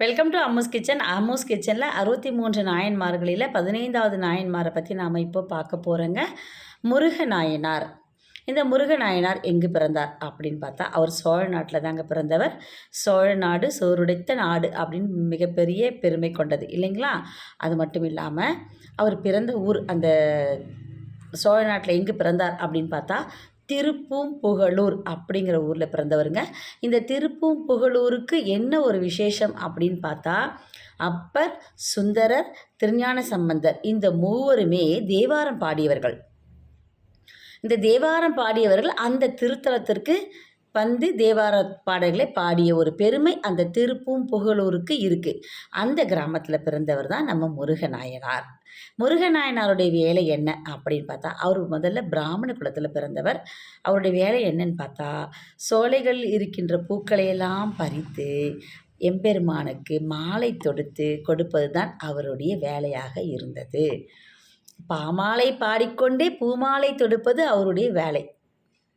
Welcome to Ammu's kitchen Ammu's கிச்சனில் அறுபத்தி மூன்று நாயன்மார்களில் பதினைந்தாவது நாயன்மாரை பற்றி நாம் இப்போ பார்க்க போகிறோங்க முருக நாயனார் இந்த முருக நாயனார் எங்கு பிறந்தார் அப்படின்னு பார்த்தா அவர் சோழ நாட்டில் தாங்க பிறந்தவர். சோழ நாடு சோறுடைத்த நாடு அப்படின்னு மிகப்பெரிய பெருமை கொண்டது இல்லைங்களா? அது மட்டும் இல்லாமல் அவர் பிறந்த ஊர் அந்த சோழ நாட்டில் எங்கு பிறந்தார் அப்படின்னு பார்த்தா திருப்பூம் புகழூர் அப்படிங்கிற ஊரில் பிறந்தவருங்க. இந்த திருப்பூம் புகழூருக்கு என்ன ஒரு விசேஷம் அப்படின்னு பார்த்தா அப்பர் சுந்தரர் திருஞான சம்பந்தர் இந்த மூவருமே தேவாரம் பாடியவர்கள். இந்த தேவாரம் பாடியவர்கள் அந்த திருத்தலத்திற்கு வந்து தேவார பாடல்களை பாடிய ஒரு பெருமை அந்த திருப்பும் புகழூருக்கு இருக்குது அந்த கிராமத்தில் பிறந்தவர் தான் நம்ம முருகநாயனார். முருகநாயனாருடைய வேலை என்ன அப்படின்னு பார்த்தா அவர் முதல்ல பிராமண குலத்தில் பிறந்தவர். அவருடைய வேலை என்னன்னு பார்த்தா சோலைகள் இருக்கின்ற பூக்களையெல்லாம் பறித்து எம்பெருமானுக்கு மாலை தொடுத்து கொடுப்பது தான் அவருடைய வேலையாக இருந்தது. பாமாலை பாடிக்கொண்டே பூமாலை தொடுப்பது அவருடைய வேலை.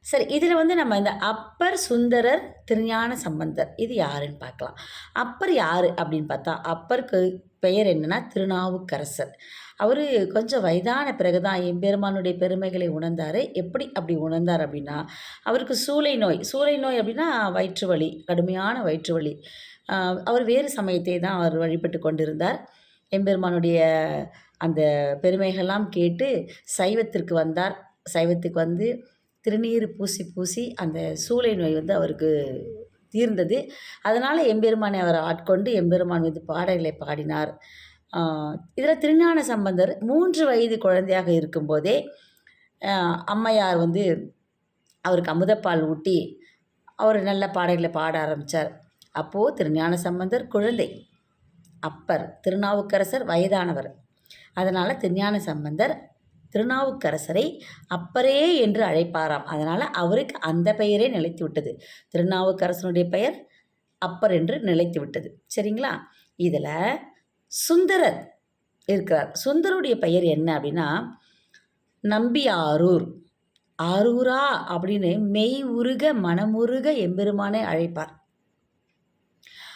சரி இதில் வந்து நம்ம இந்த அப்பர் சுந்தரர் திருஞான சம்பந்தர் இது யாருன்னு பார்க்கலாம். அப்பர் யார் அப்படின்னு பார்த்தா அப்பருக்கு பெயர் என்னென்னா திருநாவுக்கரசர். அவர் கொஞ்சம் வயதான பிறகு தான் எம்பெருமானுடைய பெருமைகளை உணர்ந்தார். எப்படி அப்படி உணர்ந்தார் அப்படின்னா அவருக்கு சூளை நோய் சூளை நோய் அப்படின்னா வயிற்று வலி கடுமையான வயிற்று வலி. அவர் வேறு சமயத்தை தான் அவர் வழிபட்டு கொண்டிருந்தார். எம்பெருமானுடைய அந்த பெருமைகள்லாம் கேட்டு சைவத்திற்கு வந்தார். சைவத்துக்கு வந்து திருநீர் பூசி பூசி அந்த சூளை நோய் வந்து அவருக்கு தீர்ந்தது. அதனால் எம்பெருமானை அவர் ஆட்கொண்டு எம்பெருமான் மீது பாடல்களை பாடினார். இதில் திருஞான சம்பந்தர் மூன்று வயது குழந்தையாக இருக்கும்போதே அம்மையார் வந்து அவருக்கு அமுதப்பால் ஊட்டி அவர் நல்ல பாடல்களை பாட ஆரம்பித்தார் அப்போது திருஞான சம்பந்தர் குழந்தை அப்பர் திருநாவுக்கரசர் வயதானவர். அதனால் திருஞான சம்பந்தர் திருநாவுக்கரசரை அப்பரே என்று அழைப்பாராம். அதனால் அவருக்கு அந்த பெயரே நிலைத்து விட்டது திருநாவுக்கரசனுடைய பெயர் அப்பர் என்று நிலைத்து விட்டது சரிங்களா? இதில் சுந்தரர் இருக்கிறார். சுந்தருடைய பெயர் என்ன அப்படின்னா நம்பியாரூர். ஆரூரா அப்படின்னு மெய் உருக மனமுருக எம்பெருமானை அழைப்பார்.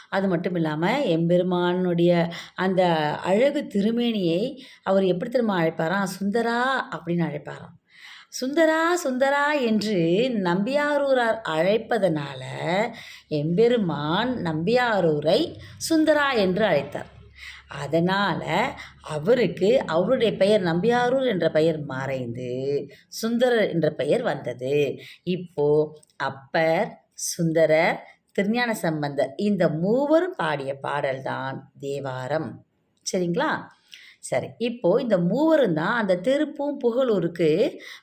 அது மட்டும் இல்லாமல் எம்பெருமானுடைய அந்த அழகு திருமேனியை அவர் எப்படி திரும்ப அழைப்பாராம் சுந்தரா அப்படின்னு அழைப்பாராம். சுந்தரா சுந்தரா என்று நம்பியாரூரார் அழைப்பதனால எம்பெருமான் நம்பியாரூரை சுந்தரா என்று அழைத்தார். அதனால் அவருக்கு அவருடைய பெயர் நம்பியாரூர் என்ற பெயர் மறைந்து சுந்தரர் என்ற பெயர் வந்தது. இப்போ அப்பர் சுந்தரர் திருஞான சம்பந்தர் இந்த மூவரும் பாடிய பாடல்தான் தேவாரம். சரிங்களா? சரி இப்போது இந்த மூவரும் தான் அந்த திருப்பும் புகழூருக்கு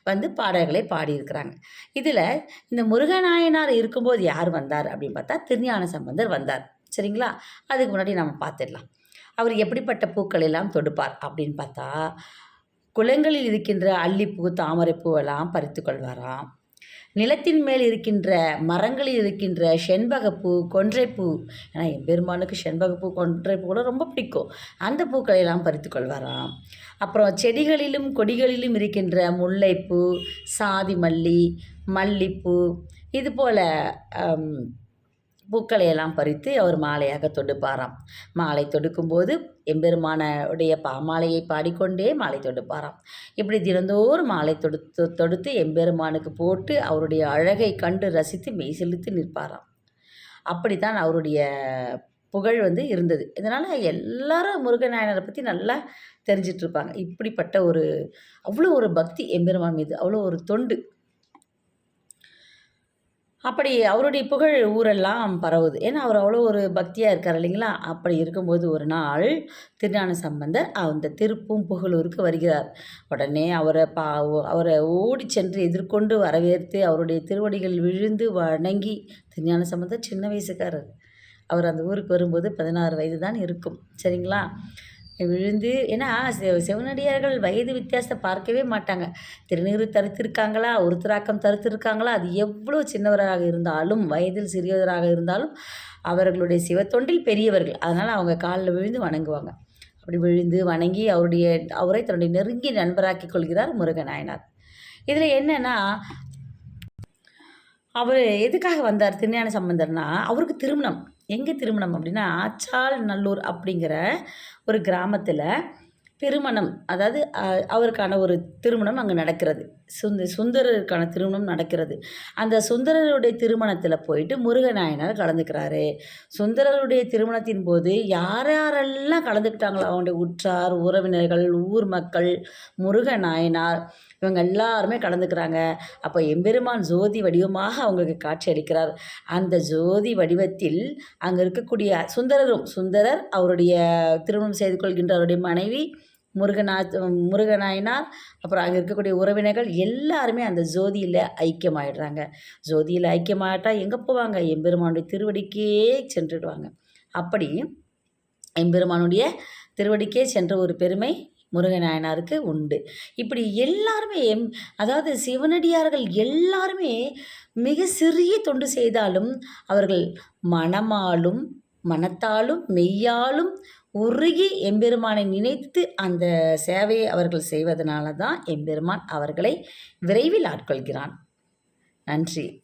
வந்து பாடல்களை பாடியிருக்கிறாங்க. இதில் இந்த முருகநாயனார் இருக்கும்போது யார் வந்தார் அப்படின்னு பார்த்தா திருஞான சம்பந்தர் வந்தார். சரிங்களா? அதுக்கு முன்னாடி நம்ம பார்த்துடலாம். அவர் எப்படிப்பட்ட பூக்கள் எல்லாம் தொடுப்பார் அப்படின்னு பார்த்தா குளங்களில் இருக்கின்ற அல்லிப்பூ தாமரைப்பூ எல்லாம் பறித்து கொள்வாராம். நிலத்தின் மேல் இருக்கின்ற மரங்களில் இருக்கின்ற செண்பகப்பூ கொன்றைப்பூ. ஏன்னா என் பெருமானுக்கு செண்பகப்பூ கொன்றைப்பூ கூட ரொம்ப பிடிக்கும். அந்த பூக்களை எல்லாம் பறித்து கொள்வாராம். அப்புறம் செடிகளிலும் கொடிகளிலும் இருக்கின்ற முல்லைப்பூ சாதி மல்லி மல்லிப்பூ இது போல் பூக்களையெல்லாம் பறித்து அவர் மாலையாக தொடுப்பாராம். மாலை தொடுக்கும்போது எம்பெருமானுடைய பாமாலையை பாடிக்கொண்டே மாலை தொடுப்பாராம். இப்படி தினந்தோறும் மாலை தொடுத்து தொடுத்து எம்பெருமானுக்கு போட்டு அவருடைய அழகை கண்டு ரசித்து மெய் செலுத்தி நிற்பாராம். அப்படித்தான் அவருடைய புகழ் வந்து இருந்தது. இதனால் எல்லாரும் முருகநாயனரை பற்றி நல்லா தெரிஞ்சிட்ருப்பாங்க. இப்படிப்பட்ட ஒரு அவ்வளோ ஒரு பக்தி எம்பெருமான் மீது அவ்வளோ ஒரு தொண்டு. அப்படி அவருடைய புகழ் ஊரெல்லாம் பரவுது. ஏன்னா அவர் அவ்வளோ ஒரு பக்தியாக இருக்கார் இல்லைங்களா? அப்படி இருக்கும்போது ஒரு நாள் திருஞான சம்பந்தர் அந்த திருப்பும் புகழூருக்கு வருகிறார். உடனே அவரை பா அவரை ஓடி சென்று எதிர்கொண்டு வரவேற்று அவருடைய திருவடிகள் விழுந்து வணங்கி திருஞான சம்பந்தர் சின்ன வயசுக்காரர். அவர் அந்த ஊருக்கு வரும்போது பதினாறு வயது தான் இருக்கும். சரிங்களா? விழுந்து ஏன்னா செ சிவனடியார்கள் வயது வித்தியாசத்தை பார்க்கவே மாட்டாங்க. திருநீறு தரித்திருக்காங்களா? ஒருத்தராக்கம் தரித்திருக்காங்களா? அது எவ்வளோ சின்னவராக இருந்தாலும் வயதில் சிறியவராக இருந்தாலும் அவர்களுடைய சிவத்தொண்டில் பெரியவர்கள். அதனால் அவங்க காலில் விழுந்து வணங்குவாங்க. அப்படி விழுந்து வணங்கி அவருடைய அவரை தன்னுடைய நெருங்கிய நண்பராக்கி கொள்கிறார் முருகநாயனார் இதில் என்னென்னா அவர் எதுக்காக வந்தார் திருஞான சம்பந்தர்னா அவருக்கு திருமணம். எங்கே திருமணம் அப்படின்னா ஆச்சால் நல்லூர் அப்படிங்கிற ஒரு கிராமத்தில் திருமணம் அதாவது அவருக்கான ஒரு திருமணம் அங்கே நடக்கிறது. சுந்த சுந்தரருக்கான திருமணம் நடக்கிறது. அந்த சுந்தரருடைய திருமணத்தில் போயிட்டு முருகநாயனார் கலந்துக்கிறாரு. சுந்தரருடைய திருமணத்தின் போது யார் யாரெல்லாம் கலந்துக்கிட்டாங்களோ அவங்களுடைய உற்றார் உறவினர்கள் ஊர் மக்கள் முருகநாயனார் இவங்க எல்லாருமே கலந்துக்கிறாங்க. அப்போ எம்பெருமான் ஜோதி வடிவமாக அவங்களுக்கு காட்சி அளிக்கிறார். அந்த ஜோதி வடிவத்தில் அங்கே இருக்கக்கூடிய சுந்தரரும் சுந்தரர் அவருடைய திருமணம் செய்து கொள்கின்ற அவருடைய மனைவி முருகனா முருகநாயனார் அப்புறம் அங்கே இருக்கக்கூடிய உறவினர்கள் எல்லாருமே அந்த ஜோதியில் ஐக்கியமாயிடுறாங்க. ஜோதியில் ஐக்கியமாயிட்டா எங்கே போவாங்க? எம்பெருமானுடைய திருவடிக்கே சென்றுடுவாங்க. அப்படி எம்பெருமானுடைய திருவடிக்கே சென்ற ஒரு பெருமை முருகநாயனாருக்கு உண்டு. இப்படி எல்லாருமே எம் அதாவது சிவனடியார்கள் எல்லாருமே மிக சிறிய தொண்டு செய்தாலும் அவர்கள் மனமாலும் மனத்தாலும் மெய்யாலும் உருகி எம்பெருமானை நினைத்து அந்த சேவையை அவர்கள் செய்வதனால தான் எம்பெருமான் அவர்களை விரைவில் ஆட்கொள்கிறான். நன்றி.